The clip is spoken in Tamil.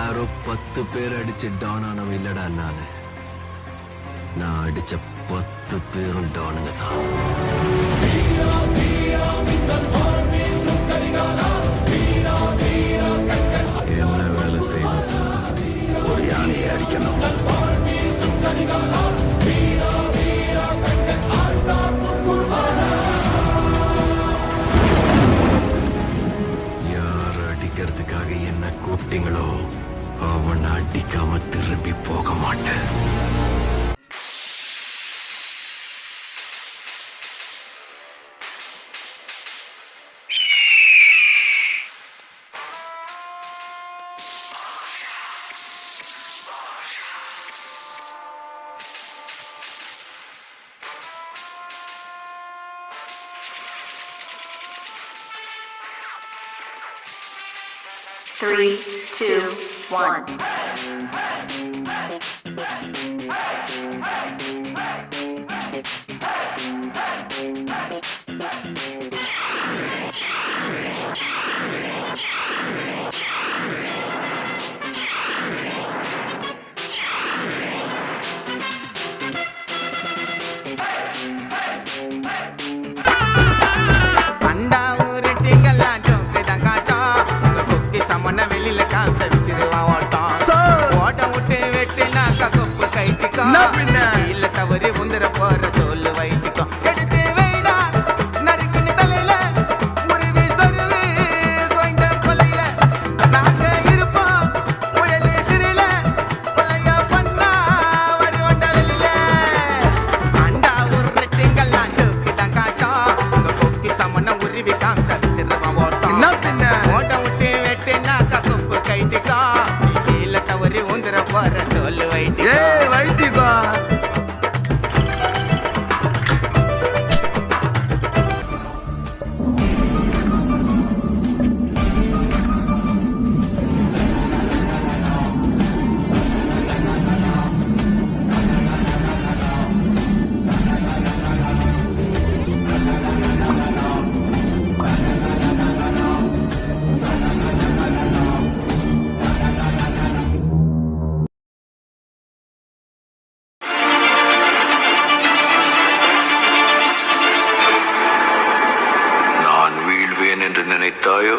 யாரோ பத்து பேர் அடிச்ச டானானவன் இல்லடா நானு. நான் அடிச்ச பத்து பேரும் டானுங்க தான். என்ன வேலை செய்யணும் சார் ஒரு யானையை அடிக்கணும். யார் அடிக்கிறதுக்காக என்ன கூப்பிட்டீங்களோ? அவன் அடிக்காம திரும்பி போக மாட்டேன். Three, two, one. Hey, hey, hey, சமன வெளியில காமிச்ச வச்சிருவான் ஓட்டம் ஓட்டம் விட்டு வெட்டினாக்கா கொப்பு கைட்டிக்கும் இல்ல நினைத்தாயோ